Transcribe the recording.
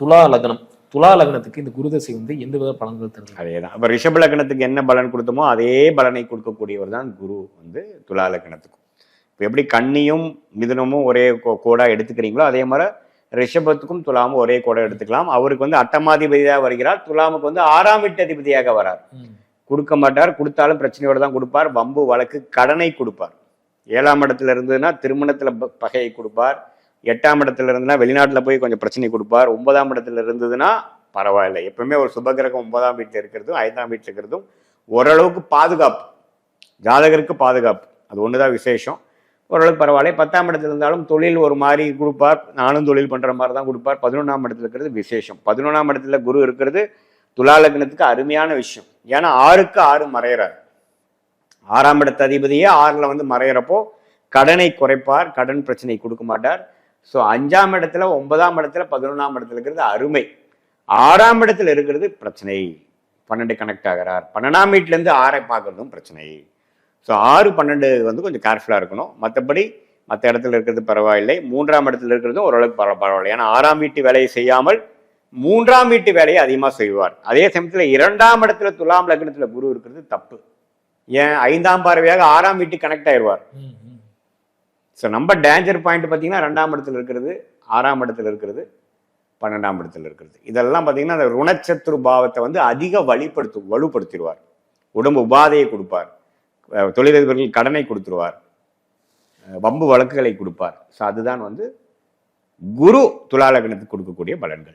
துலா லக்னம். துலா லக்னத்துக்கு இந்த குருதசை வந்து எந்த வித பலன்கள் தருது? அதே தான் அப்போ ரிஷப லக்னத்துக்கு என்ன பலன் கொடுத்தோமோ அதே பலனை கொடுக்கக்கூடியவர் தான் குரு வந்து துலா லக்னத்துக்கும். இப்போ எப்படி கன்னியும் மிதுனமும் ஒரே கோ- கோடா எடுத்துக்கிறீங்களோ அதே மாதிரி ரிஷபத்துக்கும் துலாமும் ஒரே கோடா எடுத்துக்கலாம். அவருக்கு வந்து அட்டமாதிபதியாக வருகிறார். துலாமுக்கு வந்து ஆறாம் வீட்டு அதிபதியாக வரார். கொடுக்க மாட்டார். கொடுத்தாலும் பிரச்சனையோட தான் கொடுப்பார். வம்பு வழக்கு கடனை கொடுப்பார். ஏழாம் இடத்துல இருந்ததுன்னா திருமணத்துல பகையை கொடுப்பார். எட்டாம் இடத்துல இருந்ததுன்னா வெளிநாட்டில் போய் கொஞ்சம் பிரச்சனை கொடுப்பார். ஒன்பதாம் இடத்துல இருந்ததுன்னா பரவாயில்ல. எப்பவுமே ஒரு சுபகிரகம் ஒன்பதாம் வீட்டில் இருக்கிறதும் ஐந்தாம் வீட்டில் இருக்கிறதும் ஓரளவுக்கு பாதுகாப்பு. ஜாதகருக்கு பாதுகாப்பு. அது ஒன்று தான் விசேஷம். ஓரளவுக்கு பரவாயில்ல. பத்தாம் இடத்துல இருந்தாலும் தொழில் ஒரு மாதிரி கொடுப்பார். நானும் தொழில் பண்ணுற மாதிரி தான் கொடுப்பார். பதினொன்றாம் இடத்துல இருக்கிறது விசேஷம். பதினொன்றாம் இடத்துல குரு இருக்கிறது துலா லக்னத்துக்கு அருமையான விஷயம். ஏன்னா ஆறுக்கு ஆறு மறையிறார். ஆறாம் இடத்த அதிபதியே ஆறில் வந்து மறையிறப்போ கடனை குறைப்பார். கடன் பிரச்சனை கொடுக்க மாட்டார். ஸோ அஞ்சாம் இடத்துல ஒன்பதாம் இடத்துல பதினொன்றாம் இடத்துல இருக்கிறது அருமை. ஆறாம் இடத்துல இருக்கிறது பிரச்சனை. பன்னெண்டு கனெக்ட் ஆகிறார். பன்னெண்டாம் வீட்டிலேருந்து ஆறை பார்க்கறதும் பிரச்சனை. ஸோ ஆறு பன்னெண்டு வந்து கொஞ்சம் கேர்ஃபுல்லாக இருக்கணும். மற்றபடி மற்ற இடத்துல இருக்கிறது பரவாயில்லை. மூன்றாம் இடத்துல இருக்கிறதும் ஓரளவுக்கு பரவ பரவாயில்லை. ஏன்னா ஆறாம் வீட்டு வேலையை செய்யாமல் மூன்றாம் வீட்டு வேலையை அதிகமாக செய்வார். அதே சமயத்தில் இரண்டாம் இடத்துல துலாம் லக்னத்துல குரு இருக்கிறது தப்பு. ஏன்? ஐந்தாம் பார்வையாக ஆறாம் வீட்டு கனெக்ட் ஆயிடுவார். ஸோ நம்ம டேஞ்சர் பாயிண்ட் பார்த்தீங்கன்னா ரெண்டாம் இடத்துல இருக்கிறது ஆறாம் இடத்துல இருக்கிறது பன்னெண்டாம் இடத்துல இருக்கிறது. இதெல்லாம் பார்த்தீங்கன்னா அந்த ருணச்சத்துரு பாவத்தை வந்து அதிக வழிப்படுத்து வலுப்படுத்திடுவார். உடம்பு உபாதையை கொடுப்பார். தொழிலதிபர்கள் கடனை கொடுத்துருவார். வம்பு வழக்குகளை கொடுப்பார். ஸோ அதுதான் வந்து குரு துலாலகணத்துக்கு கொடுக்கக்கூடிய பலன்கள்.